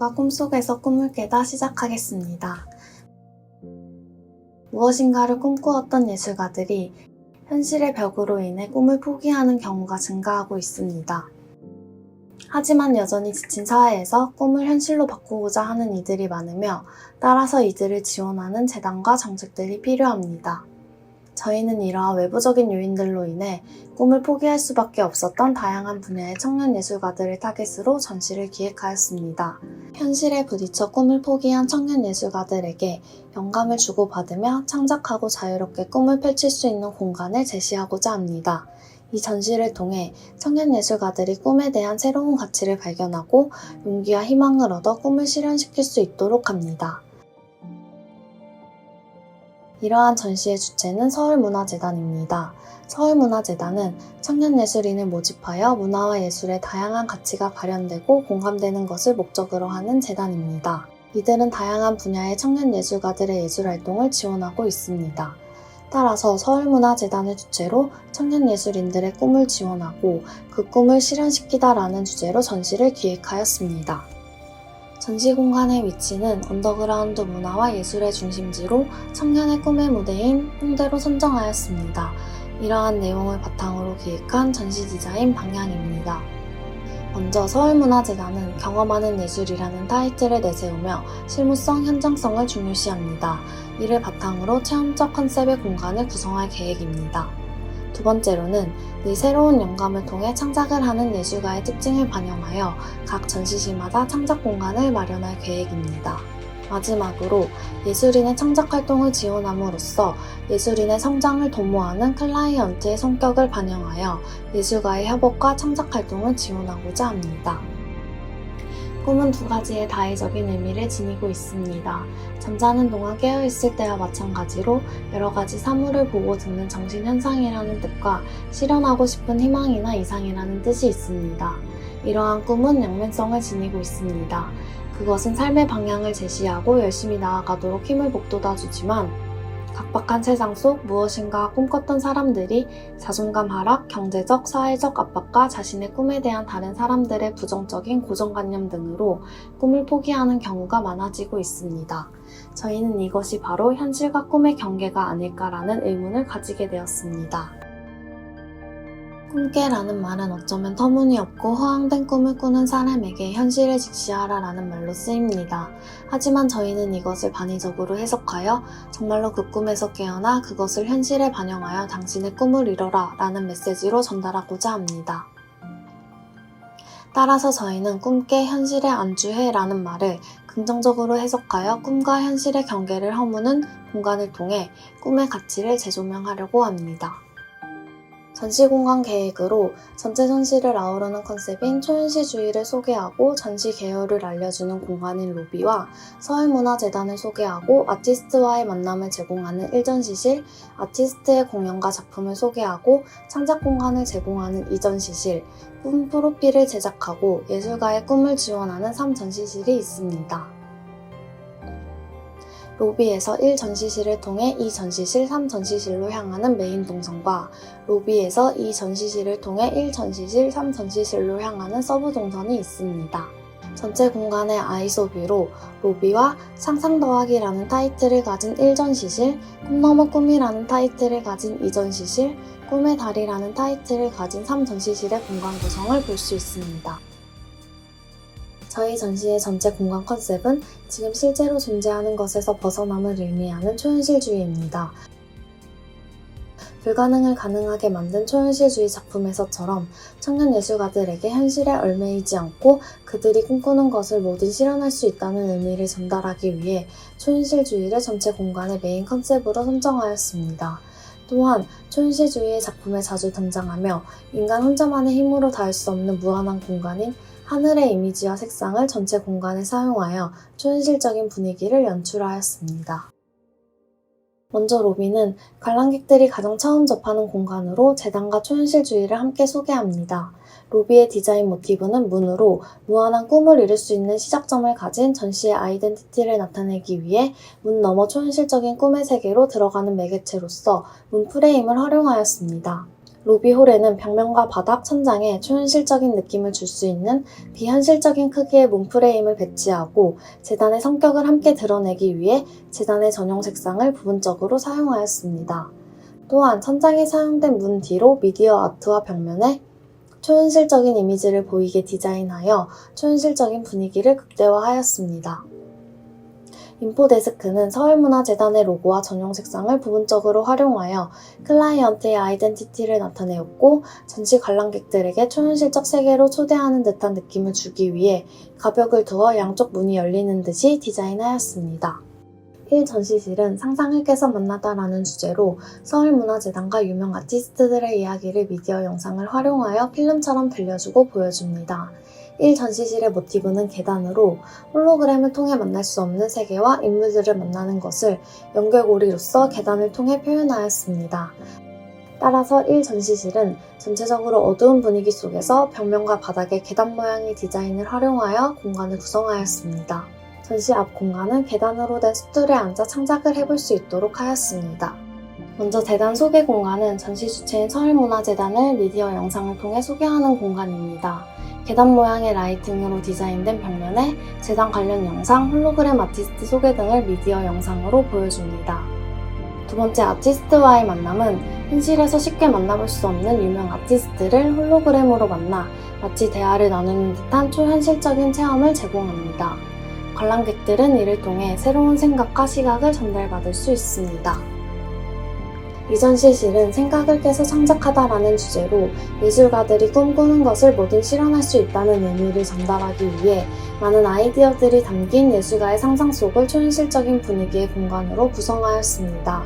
모험과 꿈속에서 꿈을 깨다 시작하겠습니다. 무엇인가를 꿈꾸었던 예술가들이 현실의 벽으로 인해 꿈을 포기하는 경우가 증가하고 있습니다. 하지만 여전히 지친 사회에서 꿈을 현실로 바꾸고자 하는 이들이 많으며 따라서 이들을 지원하는 재단과 정책들이 필요합니다. 저희는 이러한 외부적인 요인들로 인해 꿈을 포기할 수밖에 없었던 다양한 분야의 청년 예술가들을 타겟으로 전시를 기획하였습니다. 현실에 부딪혀 꿈을 포기한 청년 예술가들에게 영감을 주고받으며 창작하고 자유롭게 꿈을 펼칠 수 있는 공간을 제시하고자 합니다. 이 전시를 통해 청년 예술가들이 꿈에 대한 새로운 가치를 발견하고 용기와 희망을 얻어 꿈을 실현시킬 수 있도록 합니다. 이러한 전시의 주체는 서울문화재단입니다. 서울문화재단은 청년예술인을 모집하여 문화와 예술의 다양한 가치가 발현되고 공감되는 것을 목적으로 하는 재단입니다. 이들은 다양한 분야의 청년 예술가들의 예술 활동을 지원하고 있습니다. 따라서 서울문화재단을 주체로 청년 예술인들의 꿈을 지원하고 그 꿈을 실현시키다라는 주제로 전시를 기획하였습니다. 전시 공간의 위치는 언더그라운드 문화와 예술의 중심지로 청년의 꿈의 무대인 홍대로 선정하였습니다. 이러한 내용을 바탕으로 기획한 전시 디자인 방향입니다. 먼저 서울문화재단은 경험하는 예술이라는 타이틀을 내세우며 실무성, 현장성을 중요시합니다. 이를 바탕으로 체험적 컨셉의 공간을 구성할 계획입니다. 두 번째로는 늘 새로운 영감을 통해 창작을 하는 예술가의 특징을 반영하여 각 전시실마다 창작 공간을 마련할 계획입니다. 마지막으로 예술인의 창작 활동을 지원함으로써 예술인의 성장을 도모하는 클라이언트의 성격을 반영하여 예술가의 협업과 창작 활동을 지원하고자 합니다. 꿈은 두 가지의 다의적인 의미를 지니고 있습니다. 잠자는 동안 깨어있을 때와 마찬가지로 여러 가지 사물을 보고 듣는 정신현상이라는 뜻과 실현하고 싶은 희망이나 이상이라는 뜻이 있습니다. 이러한 꿈은 양면성을 지니고 있습니다. 그것은 삶의 방향을 제시하고 열심히 나아가도록 힘을 북돋아 주지만 각박한 세상 속 무엇인가 꿈꿨던 사람들이 자존감 하락, 경제적, 사회적 압박과 자신의 꿈에 대한 다른 사람들의 부정적인 고정관념 등으로 꿈을 포기하는 경우가 많아지고 있습니다. 저희는 이것이 바로 현실과 꿈의 경계가 아닐까라는 의문을 가지게 되었습니다. 꿈깨라는 말은 어쩌면 터무니없고 허황된 꿈을 꾸는 사람에게 현실을 직시하라 라는 말로 쓰입니다. 하지만 저희는 이것을 반의적으로 해석하여 정말로 그 꿈에서 깨어나 그것을 현실에 반영하여 당신의 꿈을 이뤄라 라는 메시지로 전달하고자 합니다. 따라서 저희는 꿈깨 현실에 안주해 라는 말을 긍정적으로 해석하여 꿈과 현실의 경계를 허무는 공간을 통해 꿈의 가치를 재조명하려고 합니다. 전시공간 계획으로 전체 전시를 아우르는 컨셉인 초현실주의를 소개하고 전시 개요를 알려주는 공간인 로비와 서울문화재단을 소개하고 아티스트와의 만남을 제공하는 1전시실, 아티스트의 공연과 작품을 소개하고 창작 공간을 제공하는 2전시실, 꿈 프로필을 제작하고 예술가의 꿈을 지원하는 3전시실이 있습니다. 로비에서 1전시실을 통해 2전시실, 3전시실로 향하는 메인 동선과 로비에서 2전시실을 통해 1전시실, 3전시실로 향하는 서브 동선이 있습니다. 전체 공간의 아이소뷰로 로비와 상상 더하기라는 타이틀을 가진 1전시실, 꿈 넘어 꿈이라는 타이틀을 가진 2전시실, 꿈의 달이라는 타이틀을 가진 3전시실의 공간 구성을 볼 수 있습니다. 저희 전시의 전체 공간 컨셉은 지금 실제로 존재하는 것에서 벗어남을 의미하는 초현실주의입니다. 불가능을 가능하게 만든 초현실주의 작품에서처럼 청년 예술가들에게 현실에 얽매이지 않고 그들이 꿈꾸는 것을 뭐든 실현할 수 있다는 의미를 전달하기 위해 초현실주의를 전체 공간의 메인 컨셉으로 선정하였습니다. 또한 초현실주의의 작품에 자주 등장하며 인간 혼자만의 힘으로 닿을 수 없는 무한한 공간인 하늘의 이미지와 색상을 전체 공간에 사용하여 초현실적인 분위기를 연출하였습니다. 먼저 로비는 관람객들이 가장 처음 접하는 공간으로 재단과 초현실주의를 함께 소개합니다. 로비의 디자인 모티브는 문으로 무한한 꿈을 이룰 수 있는 시작점을 가진 전시의 아이덴티티를 나타내기 위해 문 너머 초현실적인 꿈의 세계로 들어가는 매개체로서 문 프레임을 활용하였습니다. 로비홀에는 벽면과 바닥, 천장에 초현실적인 느낌을 줄 수 있는 비현실적인 크기의 문프레임을 배치하고 재단의 성격을 함께 드러내기 위해 재단의 전용 색상을 부분적으로 사용하였습니다. 또한 천장에 사용된 문 뒤로 미디어 아트와 벽면에 초현실적인 이미지를 보이게 디자인하여 초현실적인 분위기를 극대화하였습니다. 인포데스크는 서울문화재단의 로고와 전용 색상을 부분적으로 활용하여 클라이언트의 아이덴티티를 나타내었고 전시 관람객들에게 초현실적 세계로 초대하는 듯한 느낌을 주기 위해 가벽을 두어 양쪽 문이 열리는 듯이 디자인하였습니다. 1 전시실은 상상을 깨서 만나다라는 주제로 서울문화재단과 유명 아티스트들의 이야기를 미디어 영상을 활용하여 필름처럼 들려주고 보여줍니다. 1 전시실의 모티브는 계단으로 홀로그램을 통해 만날 수 없는 세계와 인물들을 만나는 것을 연결고리로서 계단을 통해 표현하였습니다. 따라서 1 전시실은 전체적으로 어두운 분위기 속에서 벽면과 바닥에 계단 모양의 디자인을 활용하여 공간을 구성하였습니다. 전시 앞 공간은 계단으로 된 스툴에 앉아 창작을 해볼 수 있도록 하였습니다. 먼저 재단 소개 공간은 전시 주체인 서울문화재단을 미디어 영상을 통해 소개하는 공간입니다. 계단 모양의 라이팅으로 디자인된 벽면에 재단 관련 영상, 홀로그램 아티스트 소개 등을 미디어 영상으로 보여줍니다. 두 번째 아티스트와의 만남은 현실에서 쉽게 만나볼 수 없는 유명 아티스트를 홀로그램으로 만나 마치 대화를 나누는 듯한 초현실적인 체험을 제공합니다. 관람객들은 이를 통해 새로운 생각과 시각을 전달받을 수 있습니다. 이전 시실은 생각을 깨서 창작하다라는 주제로 예술가들이 꿈꾸는 것을 뭐든 실현할 수 있다는 의미를 전달하기 위해 많은 아이디어들이 담긴 예술가의 상상 속을 초현실적인 분위기의 공간으로 구성하였습니다.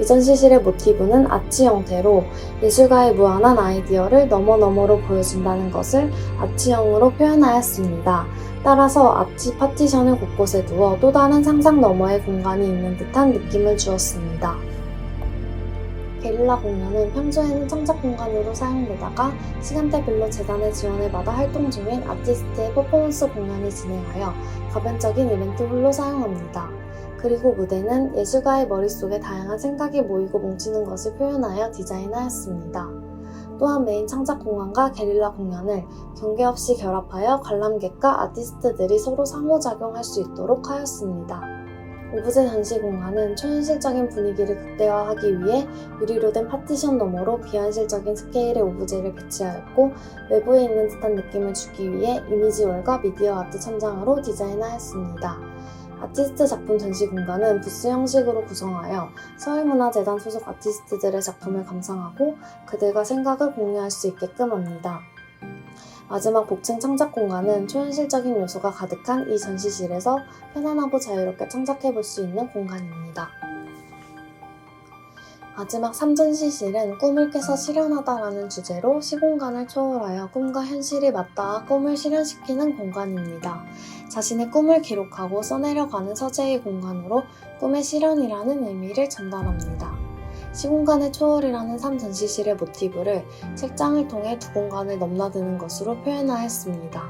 이전 시실의 모티브는 아치 형태로 예술가의 무한한 아이디어를 너머너머로 보여준다는 것을 아치형으로 표현하였습니다. 따라서 아치 파티션을 곳곳에 두어 또 다른 상상 너머의 공간이 있는 듯한 느낌을 주었습니다. 게릴라 공연은 평소에는 창작 공간으로 사용되다가 시간대별로 재단의 지원을 받아 활동 중인 아티스트의 퍼포먼스 공연을 진행하여 가변적인 이벤트 홀로 사용합니다. 그리고 무대는 예술가의 머릿속에 다양한 생각이 모이고 뭉치는 것을 표현하여 디자인하였습니다. 또한 메인 창작 공간과 게릴라 공연을 경계 없이 결합하여 관람객과 아티스트들이 서로 상호작용할 수 있도록 하였습니다. 오브제 전시 공간은 초현실적인 분위기를 극대화하기 위해 유리로 된 파티션 너머로 비현실적인 스케일의 오브제를 배치하였고 외부에 있는 듯한 느낌을 주기 위해 이미지월과 미디어 아트 천장으로 디자인하였습니다. 아티스트 작품 전시 공간은 부스 형식으로 구성하여 서울문화재단 소속 아티스트들의 작품을 감상하고 그들과 생각을 공유할 수 있게끔 합니다. 마지막 복층 창작 공간은 초현실적인 요소가 가득한 이 전시실에서 편안하고 자유롭게 창작해 볼 수 있는 공간입니다. 마지막 3전시실은 꿈을 깨서 실현하다라는 주제로 시공간을 초월하여 꿈과 현실이 맞닿아 꿈을 실현시키는 공간입니다. 자신의 꿈을 기록하고 써내려가는 서재의 공간으로 꿈의 실현이라는 의미를 전달합니다. 시공간의 초월이라는 3전시실의 모티브를 책장을 통해 두 공간을 넘나드는 것으로 표현하였습니다.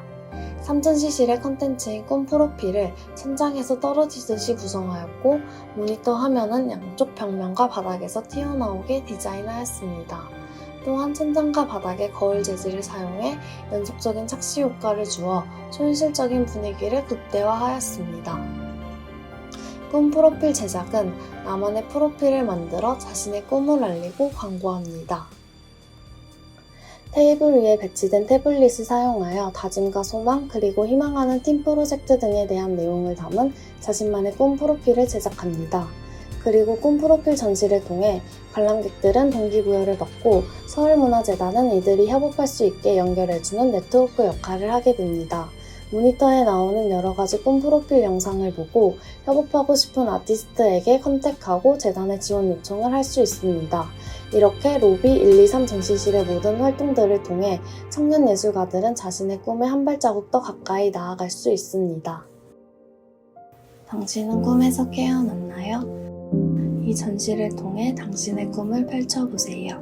3전시실의 컨텐츠인 꿈 프로필을 천장에서 떨어지듯이 구성하였고 모니터 화면은 양쪽 벽면과 바닥에서 튀어나오게 디자인하였습니다. 또한 천장과 바닥에 거울 재질을 사용해 연속적인 착시 효과를 주어 초현실적인 분위기를 극대화하였습니다. 꿈 프로필 제작은 나만의 프로필을 만들어 자신의 꿈을 알리고 광고합니다. 테이블 위에 배치된 태블릿을 사용하여 다짐과 소망 그리고 희망하는 팀 프로젝트 등에 대한 내용을 담은 자신만의 꿈 프로필을 제작합니다. 그리고 꿈 프로필 전시를 통해 관람객들은 동기부여를 받고 서울문화재단은 이들이 협업할 수 있게 연결해주는 네트워크 역할을 하게 됩니다. 모니터에 나오는 여러 가지 꿈 프로필 영상을 보고 협업하고 싶은 아티스트에게 컨택하고 재단에 지원 요청을 할 수 있습니다. 이렇게 로비 1, 2, 3 전시실의 모든 활동들을 통해 청년 예술가들은 자신의 꿈에 한 발자국 더 가까이 나아갈 수 있습니다. 당신은 꿈에서 깨어났나요? 이 전시를 통해 당신의 꿈을 펼쳐보세요.